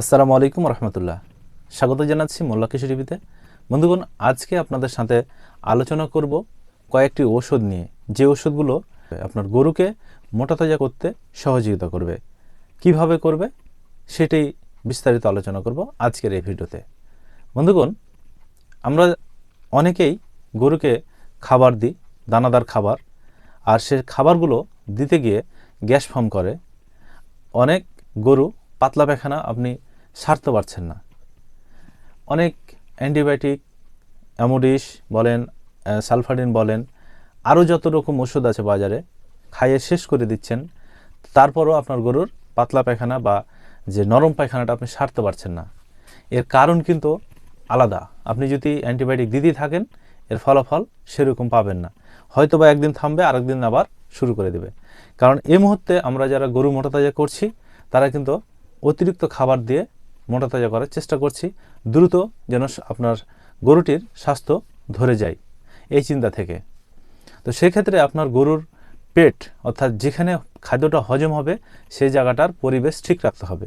আসসালামু আলাইকুম রহমতুল্লাহ। স্বাগত জানাচ্ছি মোল্লা কিশোর টিভিতে। বন্ধুগণ, আজকে আপনাদের সাথে আলোচনা করব কয়েকটি ওষুধ নিয়ে। যে ওষুধগুলো আপনার গরুকে মোটা তাজা করতে সহযোগিতা করবে। কীভাবে করবে, সেটাই বিস্তারিত আলোচনা করব আজকের এই ভিডিওতে। বন্ধুগণ, আমরা অনেকেই গরুকে খাবার দিই, দানাদার খাবার, আর সে খাবারগুলো দিতে গিয়ে গ্যাস ফর্ম করে। অনেক গরু পাতলা পায়খানা আপনি সারতে পারছেন না। অনেক অ্যান্টিবায়োটিক অ্যামোডিস বলেন সালফাডিন বলেন, আরও যত রকম ওষুধ আছে বাজারে, খাইয়ে শেষ করে দিচ্ছেন, তারপরও আপনার গরুর পাতলা পায়খানা বা যে নরম পায়খানাটা আপনি সারতে পারছেন না। এর কারণ কিন্তু আলাদা। আপনি যদি অ্যান্টিবায়োটিক দিতেই থাকেন, এর ফলাফল সেরকম পাবেন না। হয়তো বা একদিন থামবে, আরেকদিন আবার শুরু করে দেবে। কারণ এই মুহূর্তে আমরা যারা গরু মোটা তাজা করছি, তারা কিন্তু অতিরিক্ত খাবার দিয়ে মোটা তাজা করার চেষ্টা করছি। দ্রুত যেন আপনার গরুটির স্বাস্থ্য ধরে যায়। এই চিন্তা থেকে। তো সেক্ষেত্রে আপনার গরুর পেট, অর্থাৎ যেখানে খাদ্যটা হজম হবে সেই জায়গাটার পরিবেশ ঠিক রাখতে হবে।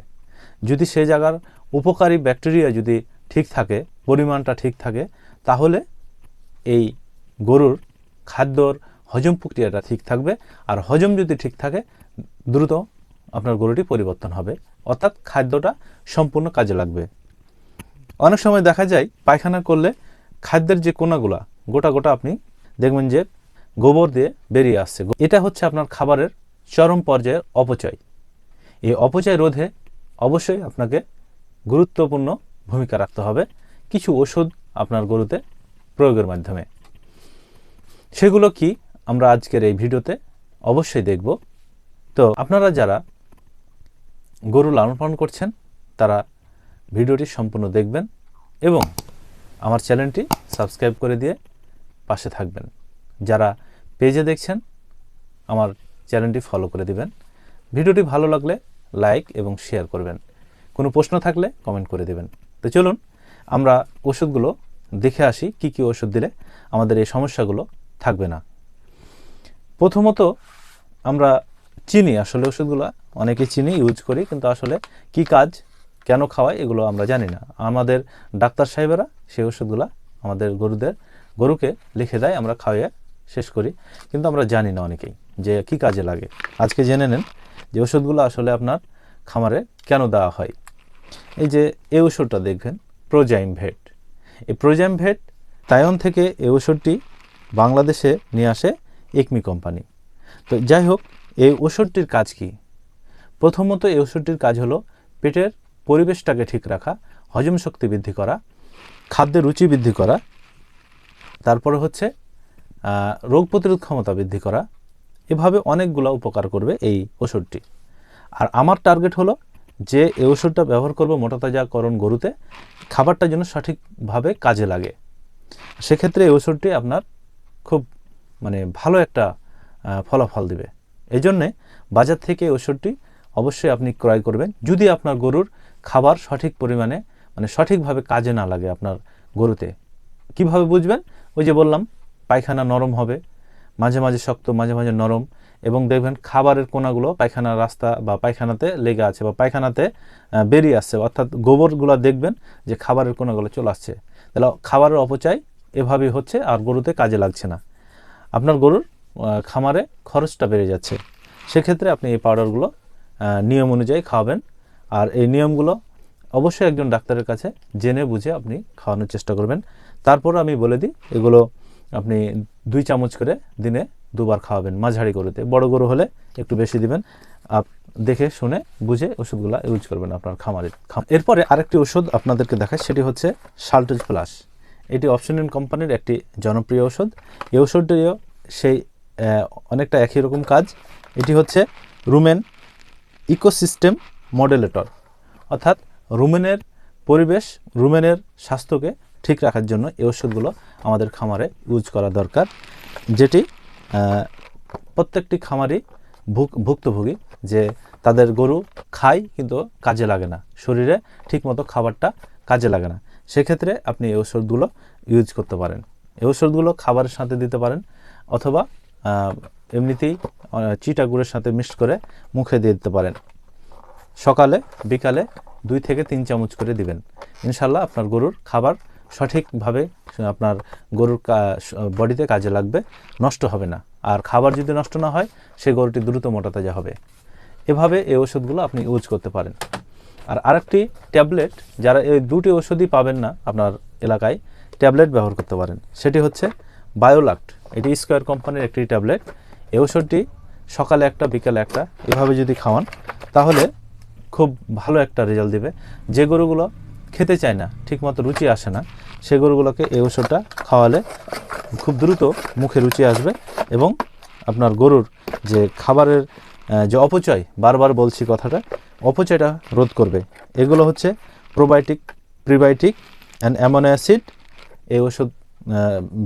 যদি সেই জায়গার উপকারী ব্যাকটেরিয়া যদি ঠিক থাকে, পরিমাণটা ঠিক থাকে, তাহলে এই গরুর খাদ্যর হজম প্রক্রিয়াটা ঠিক থাকবে। আর হজম যদি ঠিক থাকে, দ্রুত আপনার গরুটি পরিবর্তন হবে। অর্থাৎ খাদ্যটা সম্পূর্ণ কাজে লাগবে। অনেক সময় দেখা যায় পায়খানা করলে খাদ্যের যে কোনাগুলা, গোটা গোটা আপনি দেখবেন যে গোবর দিয়ে বেরিয়ে আসছে। এটা হচ্ছে আপনার খাবারের চরম পর্যায়ের অপচয়। এই অপচয় রোধে অবশ্যই আপনাকে গুরুত্বপূর্ণ ভূমিকা রাখতে হবে। কিছু ওষুধ আপনার গরুতে প্রয়োগের মাধ্যমে। সেগুলো কি আমরা আজকের এই ভিডিওতে অবশ্যই দেখব। তো আপনারা যারা গরু লালন পালন করছেন, তারা ভিডিওটি সম্পূর্ণ দেখবেন এবং আমার চ্যানেলটি সাবস্ক্রাইব করে দিয়ে পাশে থাকবেন। যারা পেজে দেখছেন, আমার চ্যানেলটি ফলো করে দিবেন। ভিডিওটি ভালো লাগলে লাইক এবং শেয়ার করবেন। কোনো প্রশ্ন থাকলে কমেন্ট করে দেবেন। তো চলুন, আমরা ওষুধগুলো দেখে আসি, কি কি ওষুধ দিলে আমাদের এই সমস্যাগুলো থাকবে না। প্রথমত আমরা চিনি, আসলে ওষুধগুলো অনেকে চিনি ইউজ করি, কিন্তু আসলে কি কাজ, কেন খাওয়ায়, এগুলো আমরা জানি না। আমাদের ডাক্তার সাহেবেরা সেই ওষুধগুলো আমাদের গরুদের, গরুকে লিখে দেয়, আমরা খাওয়াইয়ে শেষ করি। কিন্তু আমরা জানি না অনেকেই যে কি কাজে লাগে। আজকে জেনে নেন যে ওষুধগুলো আসলে আপনার খামারে কেন দেওয়া হয়। এই যে এই ওষুধটা দেখবেন প্রোজাইম ভেট এই প্রোজাইম ভেট তাইওয়ান থেকে এই ওষুধটি বাংলাদেশে নিয়ে আসে একমি কোম্পানি। তো যাই হোক, এই ওষুধটির কাজ কি? প্রথমত এই ওষুধটির কাজ হলো পেটের পরিবেশটাকে ঠিক রাখা, হজম শক্তি বৃদ্ধি করা, খাদ্যের রুচি বৃদ্ধি করা, তারপরে হচ্ছে রোগ প্রতিরোধ ক্ষমতা বৃদ্ধি করা, এভাবে অনেকগুলো উপকার করবে এই ওষুধটি। আর আমার টার্গেট হলো যে এই ওষুধটা ব্যবহার করব মোটাতাজাকরণ গরুতে, খাবারটা যেন সঠিকভাবে কাজে লাগে। সেক্ষেত্রে এই ওষুধটি আপনার খুব মানে ভালো একটা ফলাফল দিবে। এই জন্যে বাজার থেকে ওষুধটি অবশ্যই আপনি ক্রয় করবেন। যদি আপনার গরুর খাবার সঠিক পরিমাণে মানে সঠিকভাবে কাজে না লাগে আপনার গরুতে, কীভাবে বুঝবেন? ওই যে বললাম, পায়খানা নরম হবে, মাঝে মাঝে শক্ত, মাঝে মাঝে নরম এবং দেখবেন খাবারের কোনাগুলো পায়খানার রাস্তা বা পায়খানাতে লেগে আছে বা পায়খানাতে বেরিয়ে আসছে। অর্থাৎ গোবরগুলো দেখবেন যে খাবারের কোনাগুলো চলে আসছে। তাহলে খাবারের অপচয় এভাবেই হচ্ছে আর গরুতে কাজে লাগছে না। আপনার গরুর খামারে খরচটা বেড়ে যাচ্ছে। সেক্ষেত্রে আপনি এই পাউডারগুলো নিয়ম অনুযায়ী খাওয়াবেন। আর এই নিয়মগুলো অবশ্যই একজন ডাক্তারের কাছে জেনে বুঝে আপনি খাওয়ানোর চেষ্টা করবেন। তারপর আমি বলে দিই, এগুলো আপনি দুই চামচ করে দিনে দুবার খাওয়াবেন মাঝারি গরুতে। বড় গরু হলে একটু বেশি দিবেন। আপ, দেখে শুনে বুঝে ওষুধগুলো ইউজ করবেন আপনার খামারের খাম- এরপরে আরেকটি ওষুধ আপনাদেরকে দেখায় সেটি হচ্ছে সাল্টেজ প্লাস। এটি অপশনিন কোম্পানির একটি জনপ্রিয় ওষুধ। এই ওষুধটিও সেই অনেকটা একই রকম কাজ। এটি হচ্ছে রুমেন ইকোসিস্টেম মডেলেটর, অর্থাৎ রুমেনের পরিবেশ, রুমেনের স্বাস্থ্যকে ঠিক রাখার জন্য এই ওষুধগুলো আমাদের খামারে ইউজ করা দরকার, যেটি প্রত্যেকটি খামারই ভুক- ভুক্তভোগী, যে তাদের গরু খায় কিন্তু কাজে লাগে না, শরীরে ঠিকমতো খাবারটা কাজে লাগে না। সেক্ষেত্রে আপনি এই ওষুধগুলো ইউজ করতে পারেন। এই ওষুধগুলো খাবারের সাথে দিতে পারেন, অথবা এমনিতেই চিটা গুড়ের সাথে মিক্সড করে মুখে দিয়ে দিতে পারেন। সকালে, বিকালে দুই থেকে তিন চামচ করে দিবেন। ইনশাল্লাহ আপনার গরুর খাবার সঠিকভাবে আপনার গরুর বডিতে কাজে লাগবে, নষ্ট হবে না। আর খাবার যদি নষ্ট না হয় সেই গরুটি দ্রুত মোটা তাজা হবে। এভাবে এই ওষুধগুলো আপনি ইউজ করতে পারেন। আর আরেকটি ট্যাবলেট, যারা এই দুটি ওষুধই পাবেন না আপনার এলাকায়, ট্যাবলেট ব্যবহার করতে পারেন। সেটি হচ্ছে বায়োলাক্ট। এটি স্কোয়ার কোম্পানির একটি ট্যাবলেট। এই ওষুধটি সকালে একটা, বিকালে একটা, এভাবে যদি খাওয়ান, তাহলে খুব ভালো একটা রেজাল্ট দিবে। যে গরুগুলো খেতে চায় না, ঠিকমতো রুচি আসে না, সে গরুগুলোকে এই ওষুধটা খাওয়ালে খুব দ্রুত মুখে রুচি আসবে এবং আপনার গরুর যে খাবারের যে অপচয়, বারবার বলছি কথাটা, অপচয়টা রোধ করবে। এগুলো হচ্ছে probiotic prebiotic and amino acid এই ওষুধ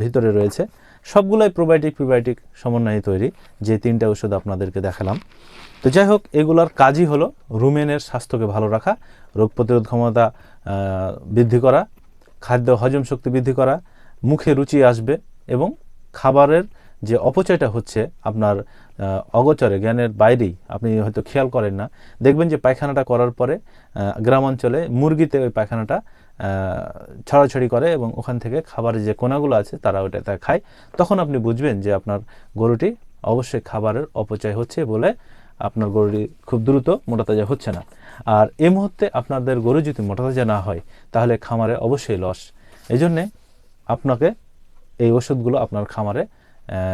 ভিতরে রয়েছে। সবগুলোই প্রোবায়োটিক প্রিবায়োটিক সমন্বয়ে তৈরি। যে তিনটা ওষুধ আপনাদেরকে দেখালাম। তো যাই হোক, এগুলোর কাজই হলো রুমেনের স্বাস্থ্যকে ভালো রাখা, রোগ প্রতিরোধ ক্ষমতা বৃদ্ধি করা, খাদ্য হজম শক্তি বৃদ্ধি করা, মুখে রুচি আসবে এবং খাবারের যে অপচয়টা হচ্ছে আপনার অগোচরে জ্ঞানের বাইরেই আপনি হয়তো খেয়াল করেন না। দেখবেন যে পায়খানাটা করার পরে আহ, গ্রাম অঞ্চলে মুরগিতে ওই পায়খানাটা ছড়াছড়ি করে এবং ওখান থেকে খাবারের যে কোনাগুলো আছে তারা ওটা তা খায়। তখন আপনি বুঝবেন যে আপনার গরুটি অবশ্যই খাবারের অপচয় হচ্ছে বলে আপনার গরুটি খুব দ্রুত মোটাতাজা হচ্ছে না। আর এই মুহূর্তে আপনাদের গরু যদি মোটাতাজা না হয় তাহলে খামারে অবশ্যই লস। এই জন্যে আপনাকে এই ওষুধগুলো আপনার খামারে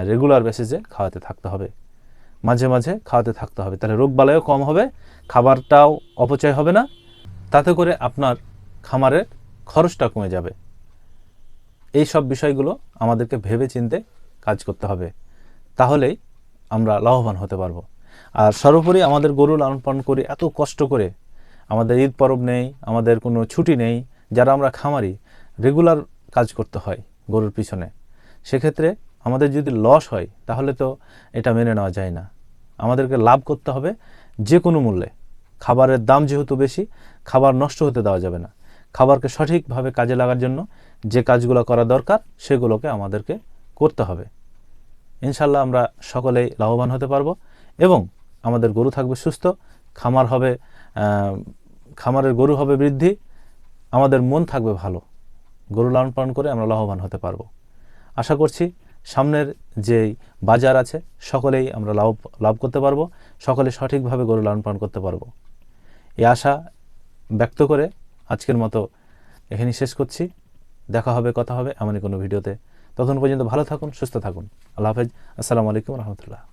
রেগুলার বেসিসে খাওয়াতে থাকতে হবে। মাঝে মাঝে খাওয়াতে থাকতে হবে। তাহলে রোগ বালাইও কম হবে, খাবারটাও অপচয় হবে না। তাতে করে আপনার খামারের খরচটা কমে যাবে। এই সব বিষয়গুলো আমাদেরকে ভেবে চিনতে কাজ করতে হবে। তাহলেই আমরা লাভবান হতে পারব। আর সর্বোপরি আমাদের গরু লালন পালন করি এত কষ্ট করে আমাদের ঈদ পরব নেই, আমাদের কোনো ছুটি নেই, যারা আমরা খামারি রেগুলার কাজ করতে হয় গরুর পিছনে। সেক্ষেত্রে আমাদের যদি লস হয়, তাহলে তো এটা মেনে নেওয়া যায় না। আমাদেরকে লাভ করতে হবে যে কোনো মূল্যে। খাবারের দাম যেহেতু বেশি, খাবার নষ্ট হতে দেওয়া যাবে না। খাবারকে সঠিকভাবে কাজে লাগার জন্য যে কাজগুলো করা দরকার, সেগুলোকে আমাদেরকে করতে হবে। ইনশাল্লাহ আমরা সকলেই লাভবান হতে পারব এবং আমাদের গরু থাকবে সুস্থ, খামার হবে খামারের গরু হবে বৃদ্ধি, আমাদের মন থাকবে ভালো। গরু লালন পালন করে আমরা লাভবান হতে পারব। আশা করছি সামনের যে বাজার আছে, সকলেই আমরা লাভ লাভ করতে পারব, সকলে সঠিকভাবে গরু লালন পালন করতে পারব। এই আশা ব্যক্ত করে আজকের মতো এখানেই শেষ করছি। দেখা হবে, কথা হবে এমনই কোনো ভিডিওতে। ততক্ষণ পর্যন্ত ভালো থাকুন, সুস্থ থাকুন। আল্লাহ হাফেজ। আসসালামু আলাইকুম রহমতুল্লাহ।